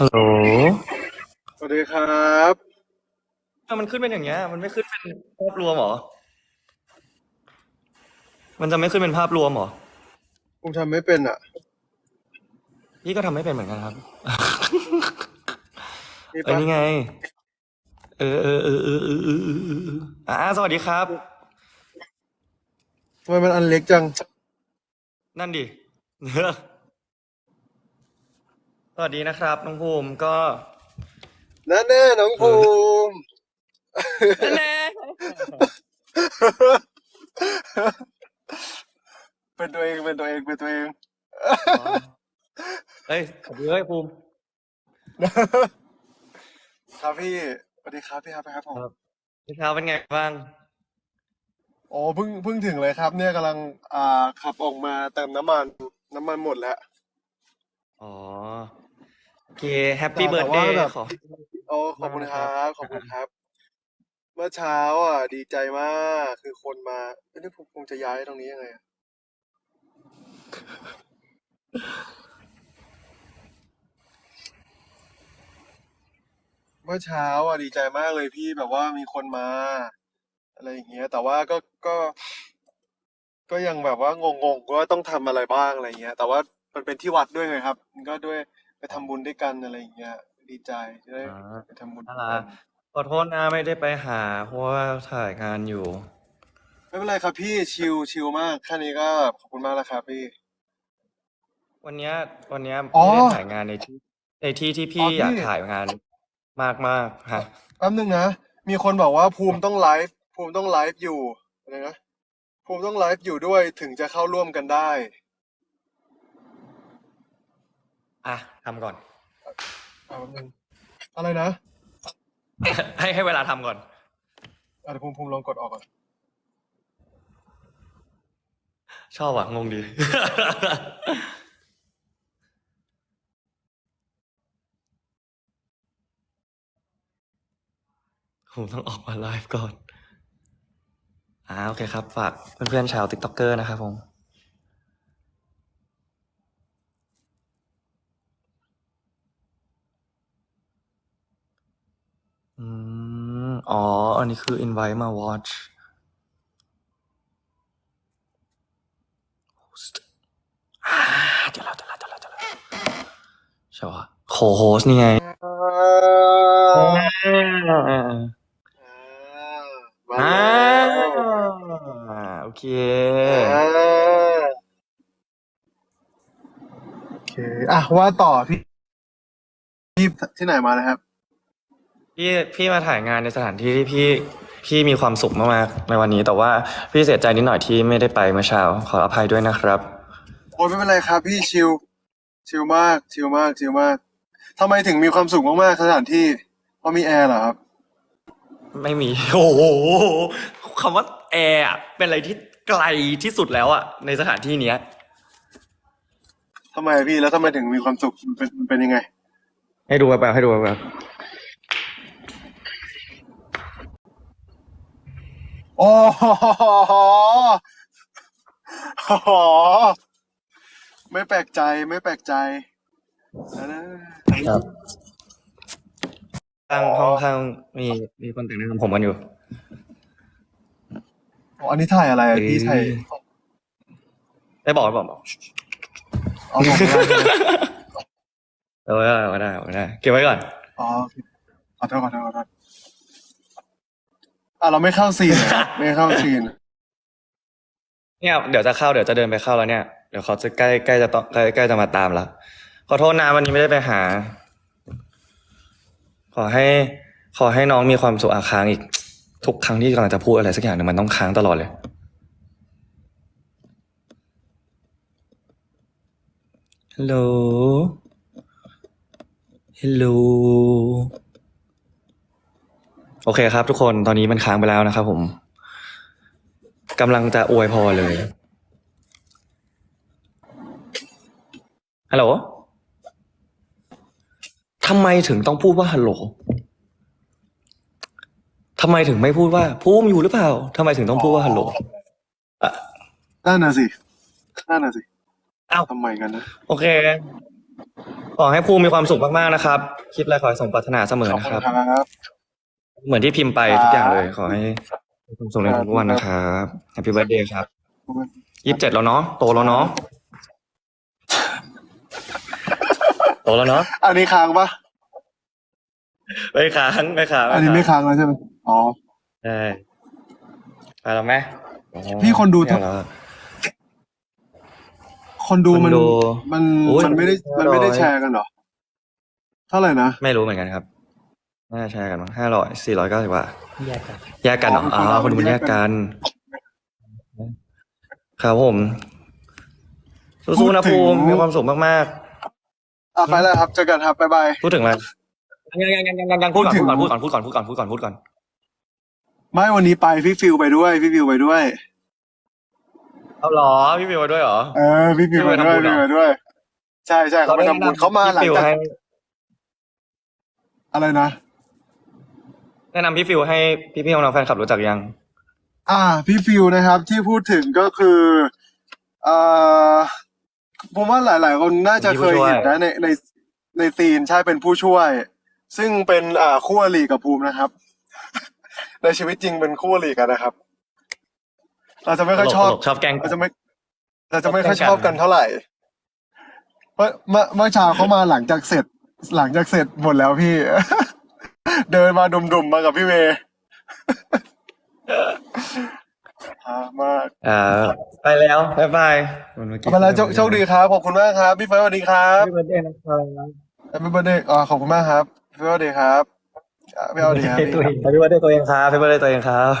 ฮัลโหล สวัสดีครับถ้ามันขึ้นเป็นอย่างเงี้ย มันไม่ขึ้นเป็นภาพรวมเหรอ มันจะไม่ขึ้นเป็นภาพรวมเหรอ ผมทำไม่เป็นอะ พี่ก็ทำไม่เป็นเหมือนกันครับ นี่เอ้ยปะนี่ไง เออเออเออเออเออเออเออเอออ่าสวัสดีครับ ทำไมมันอันเล็กจัง นั่นดิ สวัสดีนะครับน้องภูมิก็นั่นแน่น้องภูมิแน่เป็นตัวเองเป็นตัวเองเป็นตัวเองเฮ้ยขอบคุณเฮ้ยภูมิ ครับพี่สวัสดีครับพี่ครับครับผมครับ พี่เช้าเป็นไงบ้าง โอ้เพิ่งเพิ่งถึงเลยครับ เนี่ยกำลังอ่าขับออกมาเติมน้ำมัน น้ำมันหมดแล้ว อ๋อโอ เคแฮปปี้แต่เบิร์ดว่าเดย์แบบขอ โอ้ขอบคุณครับขอบคุณครับ เมื่อเช้าอะ ดีใจมาก คือคนมาเอ้ยนี่ผมคงจะย้ายตรงนี้ยังไงอะเมื่อเช้าอะดีใจมากเลยพี่แบบว่ามีคนมา อะไรอย่างเงี้ย แต่ว่าก็ก็ ก็ยังแบบว่างงๆว่าต้องทำอะไรบ้างอะไรเงี้ย แต่ว่ามันเป็นที่วัดด้วยไงครับมันก็ด้วย ไปทำบุญด้วยกันอะไรอย่างเงี้ย ดีใจจะได้อ่าไปทำบุญน่าด้วยรักักน ขอโทษนะไม่ได้ไปหา เพราะว่าถ่ายงานอยู่ ไม่เป็นไรครับพี่ชิลชิลมากแค่นี้ก็ขอบคุณมากแล้วครับพี่ วันเนี้ยวันเนี้ยอ๋อ พี่ได้ถ่ายงานในที่ในที่ที่อ๋พี่ออยากพี่ถ่ายงานมากมากๆฮะแป๊บนึงนะ มีคนบอกว่าภูมิต้องไลฟ์ภูมิต้องไลฟ์อยู่อะไรนะภูมิต้องไลฟ์อยู่ด้วยถึงจะเข้าร่วมกันได้ อะทำก่อน อะแป๊บนึงอะไรนะให้ให้เวลาทำก่อน อะเดี๋ยวภูมิภูมิลองกดออกก่อนชอบอะ งงดี ผมต้องออกมาไลฟ์ก่อนอ่าโอเคครับ ฝากเพื่อนๆชาวติ๊กต็อกเกอร์นะครับผม อ๋อ อันนี้คือ invite มา watch host อ่าเจอแล้วเจอแล้วเจอแล้วเจอแล้วใช่ปะโคโฮสนี่ไงอ่าอ่ามาอ่าแล้วโอเคอ่าโอเคอะว่าต่อพี่พี่ที่ไหนมานะครับ พี่พี่มาถ่ายงานในสถานที่ที่พี่พี่มีความสุขมากๆในวันนี้ แต่ว่าพี่เสียใจนิดหน่อยที่ไม่ได้ไปเมื่อเช้า ขออภัยด้วยนะครับ โอ้ยไม่เป็นไรครับ พี่ชิลชิลมากชิลมากชิลมากทำไมถึงมีความสุขมากๆสถานที่เพราะมีแอร์เหรอครับ ไม่มี โอ้โหคำว่าแอร์อะเป็นอะไรที่ไกลที่สุดแล้วอะในสถานที่เนี้ย ทำไมพี่แล้วทำไมถึงมีความสุขมันเป็นมันเป็นยังไง ให้ดูแบบให้ดูแบบ โอ้โหไม่แปลกใจไม่แปลกใจนะครับข้างห้องข้างมีมีคนแต่งหน้าทำผมกันอยู่อ๋ออันนี้ถ่ายอะไรอะพี่ถ่ายได้บอกบอกบอกเอาบอกไม่ได้ใช่ไหมเออไม่ได้ไม่ได้เก็บไว้ก่อนอ๋อขอโทษขอโทษขอโทษ อะเราไม่เข้าซีนเหรอไม่เข้าซีน เนี่ยเดี๋ยวจะเข้าเดี๋ยวจะเดินไปเข้าแล้วเนี่ยเดี๋ยวเขาจะใกล้ใกล้จะต้องใกล้ใกล้จะมาตามแล้วขอโทษนะวันนี้ไม่ได้ไปหา ขอให้ ขอให้น้องมีความสุขอาค้างอีก ทุกครั้งที่กำลังจะพูดอะไรสักอย่างหนึ่งมันต้องค้างตลอดเลย ฮัลโหล ฮัลโหล โอเคครับ ทุกคนตอนนี้มันค้างไปแล้วนะครับผมกำลังจะอวยพรเลยฮัลโหลทำไมถึงต้องพูดว่าฮัลโหลทำไมถึงไม่พูดว่าภูมิอยู่หรือเปล่าทำไมถึงต้องพูดว่าฮัลโหลนั่นน่ะสินั่นน่ะสิอ้าวทำไมกันนะ โอเค ขอให้ภูมิมีความสุขมากๆนะครับ คิดอะไรขอให้สมปรารถนาเสมอขอบนะคุคณรับ ครับ เหมือนที่พิมพ์ไปทุกอย่างเลย ขอให้มีความสุขในทุกๆวันนะครับแฮปปี้เบิร์ดเดย์ครับยี่สิบเจ็ดแล้วเนาะโตแล้วเนาะโตแล้วเนาะอันนี้ค้างปะไม่ค้างไม่ค้างอันนี้ไม่ค้างแล้วใช่ไหมอ๋อใช่ไปแล้วไหมพี่คนดูเนี่ยเหรอคนดูมันคนดูมันโอ้ยมันไม่ได้ห้าร้อยมันไม่ได้แชร์กันเหรอเท่าไหร่นะ ไม่รู้เหมือนกันครับ น่าจะแชร์กันมั้งห้าร้อยสี่ร้อยเก้าสิบกว่าแยกกันแยกกันเหรออ๋อ๋ออคนดูมันแยกกัน ครับผม สู้ๆนะภูมิมีความสุขมากอะไปแล้วครับเจอกันครับบ๊ายบาย ๆ พูดถึงอะไรยังยังยังยังยังยังพูดก่อนพูดถึงพูดก่อนพูดก่อนพูดก่อนพูดก่อนพูดก่อนพูดก่อน ไม่วันนี้ไปพี่ฟิวไปด้วย พี่ฟิวไปด้วย เอาเหรอ พี่วิวมาด้วยเหรอ เออพี่ฟิวไปด้วยพี่พี่ฟิวไปทำบุญเหรอไปด้วย ใช่ใช่เขาไปทำบุญเขามาหลังพี่ฟิวจากให้อะไรนะ แนะนำพี่ฟิวให้พี่พี่ๆน้องๆแฟนคลับรู้จักยัง อ่า พี่ฟิวนะครับที่พูดถึงก็คือเอ่อผมว่าหลาย ๆ คนน่าจะเคยเห็นนะในในในซีนใช่เป็นผู้ช่วย ซึ่งเป็นอ่าคู่อริกับภูมินะครับ ในชีวิตจริงเป็นคู่อริกันนะครับ เราจะไม่ค่อยชอบตลกๆชอบแกล้ง เราจะไม่ เราจะไม่ค่อยชอบกันเท่าไหร่เมื่อเมื่อเมื่อเช้าเขามาหลังจากเสร็จ หลังจากเสร็จหมดแล้วพี่ เดินมาดุมๆมากับพี่เมย์อ่ามากอ่าไปแล้วบ๊ายบายเอาไปแล้วโชคโชคดีครับ ขอบคุณมากครับ พี่เฟิร์สสวัสดีครับพี่เบิร์ดเดย์นะครับแฮปปี้เบิร์ดเดย์อ่าขอบคุณมากครับพี่เฟิร์สสวัสดีครับอ่าพี่เอาดีครับตัวเองแฮปปี้เบิร์ดเดย์ตัวเองครับแฮปปี้เบิร์ดเดย์ตัวเองครับ